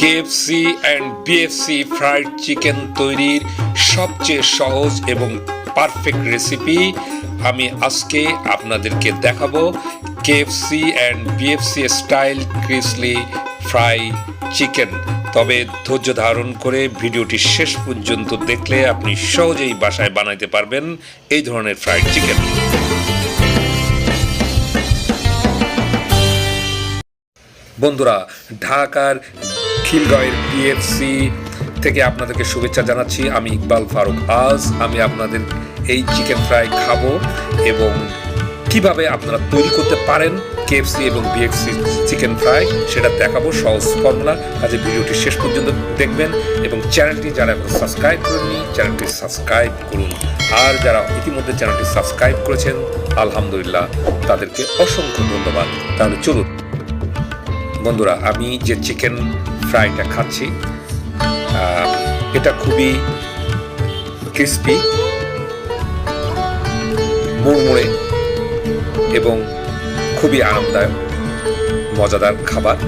KFC and BFC fried chicken তৈরির সবচেয়ে সহজ এবং পারফেক্ট রেসিপি আমি আজকে আপনাদেরকে দেখাবো KFC and BFC style crispy fry chicken তবে ধৈর্য ধারণ করে ভিডিওটি শেষ পর্যন্ত দেখলে আপনি সহজেই বাসায় বানাইতে পারবেন এই ধরনের ফ্রাইড চিকেন বন্ধুরা, ঢাকার খিলগাঁওয়ের পিএফসি থেকে আপনাদেরকে শুভেচ্ছা জানাচ্ছি। আমি ইকবাল ফারুক আজ। আমি আপনাদের এই চিকেন ফ্রাই খাব এবং কীভাবে আপনারা তৈরি করতে পারেন কেএফসি এবং বিএফসি চিকেন ফ্রাই, সেটা দেখাবো সহজ ফর্মুলা। কাজে ভিডিওটি শেষ পর্যন্ত দেখবেন এবং চ্যানেলটি যারা এখন সাবস্ক্রাইব করেননি, চ্যানেলটি সাবস্ক্রাইব করুন। আর যারা ইতিমধ্যে চ্যানেলটি সাবস্ক্রাইব করেছেন, আলহামদুলিল্লাহ, তাদেরকে অসংখ্য ধন্যবাদ। তাহলে চলুন বন্ধুরা, আমি যে চিকেন ফ্রাইটা খাচ্ছি এটা খুবই ক্রিস্পি মুড়মুড়ে এবং খুবই আরামদায়ক, মজাদার খাবার।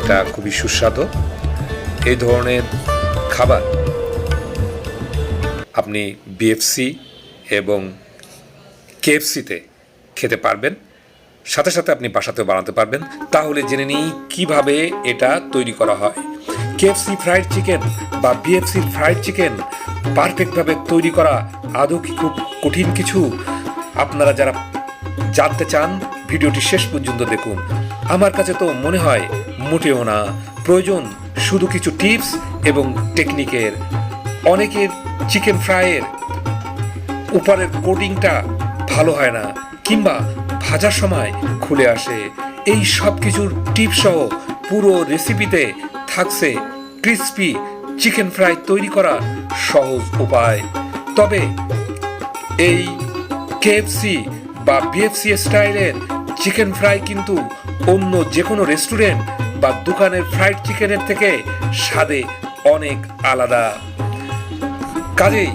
এটা খুবই সুস্বাদু। এই ধরনের খাবার আপনি বিএফসি এবং কেএফসিতে খেতে পারবেন। সাথে সাথে আপনি বাসাতেও বানাতে পারবেন। তাহলে জেনে নিই কীভাবে এটা তৈরি করা হয়। কেএফসি ফ্রাইড চিকেন বা বিএফসি ফ্রাইড চিকেন পারফেক্টভাবে তৈরি করা আদৌ কি খুব কঠিন কিছু? আপনারা যারা জানতে চান, ভিডিওটি শেষ পর্যন্ত দেখুন। আমার কাছে তো মনে হয় মোটেও না। প্রয়োজন শুধু কিছু টিপস এবং টেকনিকের। অনেকের চিকেন ফ্রাইয়ের উপরের কোটিংটা ভালো হয় না, কিংবা ভাজার সময় খুলে আসে। এই সব কিছুর টিপ সহ পুরো রেসিপিতে থাকছে ক্রিস্পি চিকেন ফ্রাই তৈরি করার সহজ উপায়। তবে এই কেএফসি বা বিএফসি স্টাইলের চিকেন ফ্রাই কিন্তু অন্য যে কোনো রেস্টুরেন্ট বা দোকানের ফ্রাইড চিকেনের থেকে স্বাদে অনেক আলাদা। কাজেই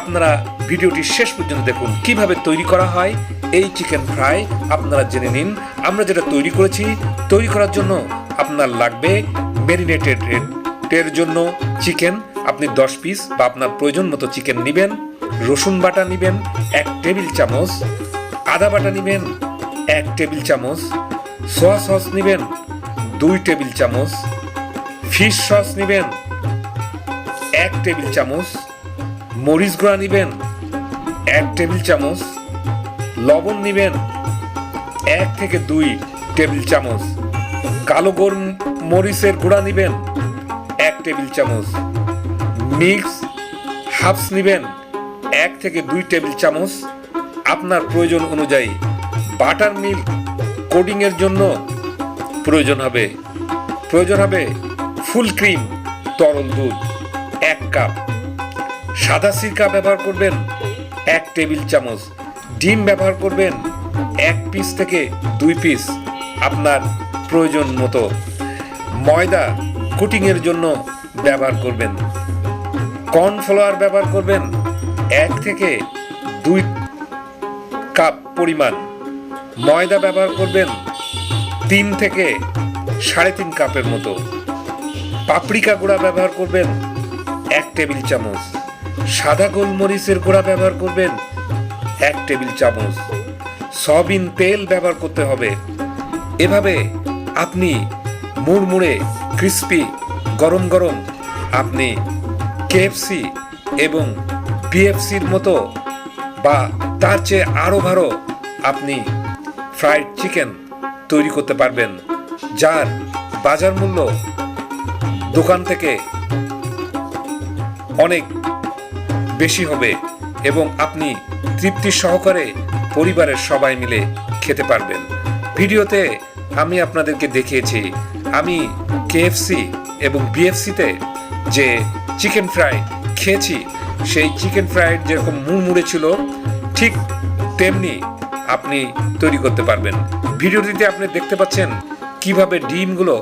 আপনারা ভিডিওটি শেষ পর্যন্ত দেখুন। কীভাবে তৈরি করা হয় এই চিকেন ফ্রাই আপনারা জেনে নিন। আমরা যেটা তৈরি করেছি, তৈরি করার জন্য আপনার লাগবে ম্যারিনেটেড এর জন্য চিকেন আপনি দশ পিস বা আপনার প্রয়োজন মতো চিকেন নেবেন, রসুন বাটা নেবেন, এক টেবিল চামচ, আদা বাটা নেবেন, এক টেবিল চামচ সোয়া সস নেবেন, দুই টেবিল চামচ ফিশ সস নেবেন, এক টেবিল চামচ, মরিচ গুঁড়া নেবেন, এক টেবিল চামচ লবণ নেবেন। এক থেকে দুই টেবিল চামচ। কালো গোল মরিচের গুঁড়া নেবেন। এক টেবিল চামচ। মিক্স হাফস নেবেন। এক থেকে দুই টেবিল চামচ। আপনার প্রয়োজন অনুযায়ী বাটার মিল্ক কোডিংয়ের জন্য প্রয়োজন হবে। প্রয়োজন হবে ফুল ক্রিম, তরল দুধ, এক কাপ। সাদা সিরকা ব্যবহার করবেন। এক টেবিল চামচ। ডিম ব্যবহার করবেন এক পিস থেকে দুই পিস আপনার প্রয়োজন মতো। ময়দা কুটিংয়ের জন্য ব্যবহার করবেন। কর্নফ্লাওয়ার ব্যবহার করবেন এক থেকে দুই কাপ পরিমাণ। ময়দা ব্যবহার করবেন তিন থেকে সাড়ে তিন কাপের মতো। পাপড়িকা গুঁড়া ব্যবহার করবেন এক টেবিল চামচ। সাদা গোলমরিচের গুঁড়া ব্যবহার করবেন এক টেবিল চামচ। সয়াবিন তেল ব্যবহার করতে হবে। এভাবে আপনি মুড়মুড়ে, ক্রিস্পি, গরম গরম আপনি কেএফসি এবং বিএফসির মতো বা তার চেয়ে আরও ভালো আপনি ফ্রাইড চিকেন তৈরি করতে পারবেন, যার বাজার মূল্য দোকান থেকে অনেক বেশি হবে। এবং আপনি তৃপ্তি সহকারে পরিবারের সবাই মিলে খেতে পারবেন। ভিডিওতে আমি আপনাদেরকে দেখিয়েছি, আমি কেএফসি এবং বিএফসিতে যে চিকেন ফ্রাই খেয়েছি, সেই চিকেন ফ্রাইড যেরকম মুড়মুড়ে ছিল, ঠিক তেমনি আপনি তৈরি করতে পারবেন। ভিডিওটিতে আপনি দেখতে পাচ্ছেন কীভাবে ডিমগুলো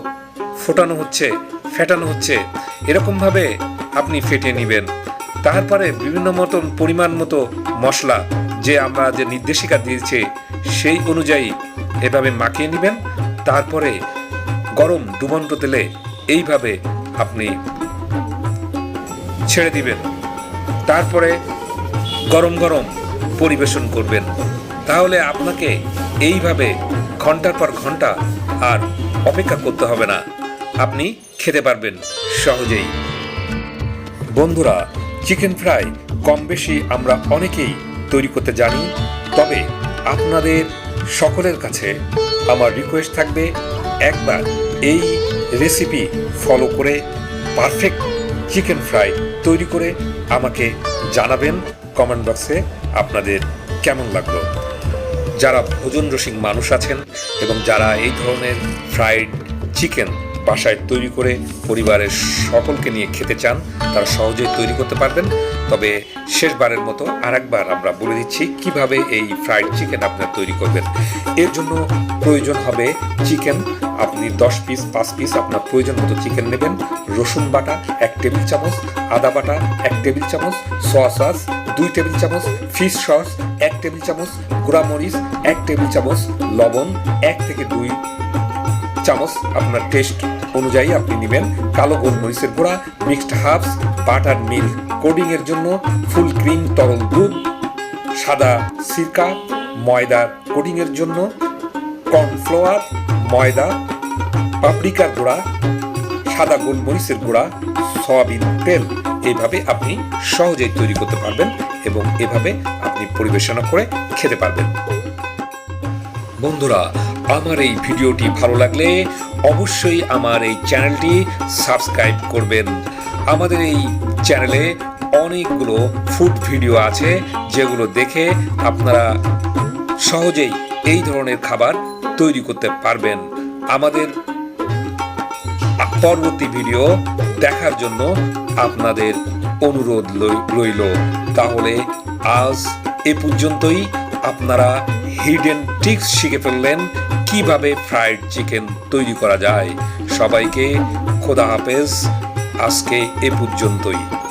ফোটানো হচ্ছে, ফেটানো হচ্ছে, এরকমভাবে আপনি ফেটে নেবেন। তারপরে বিভিন্ন মতন পরিমাণ মতো মশলা যে আমরা যে নির্দেশিকা দিয়েছে, সেই অনুযায়ী এভাবে মাখিয়ে নেবেন। তারপরে গরম ডুবন্ত তেলে এইভাবে আপনি ছেড়ে দিবেন। তারপরে গরম গরম পরিবেশন করবেন। তাহলে আপনাকে এইভাবে ঘণ্টার পর ঘণ্টা আর অপেক্ষা করতে হবে না। আপনি খেতে পারবেন সহজেই। বন্ধুরা চিকেন ফ্রাই কম বেশি আমরা অনেকেই তৈরি করতে জানি, তবে আপনাদের সকলের কাছে আমার রিকোয়েস্ট থাকবে একবার এই রেসিপি ফলো করে পারফেক্ট চিকেন ফ্রাই তৈরি করে আমাকে জানাবেন কমেন্ট বক্সে আপনাদের কেমন লাগল। যারা ভোজন রসিক মানুষ আছেন এবং যারা এই ধরনের ফ্রাইড চিকেন বাসায় তৈরি করে পরিবারের সকলকে নিয়ে খেতে চান, তারা সহজেই তৈরি করতে পারবেন। তবে শেষবারের মতো আরেকবার আমরা বলে দিচ্ছি কীভাবে এই ফ্রাইড চিকেন আপনারা তৈরি করবেন। এর জন্য প্রয়োজন হবে চিকেন। আপনি দশ পিস, পাঁচ পিস আপনার প্রয়োজন মতো চিকেন নেবেন। রসুন বাটা এক টেবিল চামচ, আদা বাটা এক টেবিল চামচ, সোয়া সস দুই টেবিল চামচ, ফিশ সস এক টেবিল চামচ গুঁড়ামরিচ এক টেবিল চামচ, লবণ এক থেকে দুই চামচ আপনার টেস্ট অনুযায়ী আপনি নেবেন। কালো গোলমরিচের গুঁড়া mixed herbs butter milk coating এর জন্য ফুল ক্রিম তরল দুধ, সাদা সিরকা, ময়দা। কোডিং এর জন্য কর্নফ্লাওয়ার ময়দা পাপরিকার গুঁড়া, সাদা গোলমরিচের গুঁড়া সয়াবিন তেল। এইভাবে আপনি সহজেই তৈরি করতে পারবেন এবং এভাবে আপনি পরিবেশনা করে খেতে পারবেন। বন্ধুরা আমার এই ভিডিওটি ভালো লাগলে অবশ্যই আমার এই চ্যানেলটি সাবস্ক্রাইব করবেন। আমাদের এই চ্যানেলে অনেকগুলো ফুড ভিডিও আছে, যেগুলো দেখে আপনারা সহজেই এই ধরনের খাবার তৈরি করতে পারবেন। আমাদের পরবর্তী ভিডিও দেখার জন্য আপনাদের অনুরোধ রইল। তাহলে আজ এ পর্যন্তই। আপনারা হিডেন টিক্স শিখে ফেললেন কীভাবে ফ্রাইড চিকেন তৈরি করা যায়? সবাইকে খোদা হাফেজ। আজকে এ পর্যন্তই।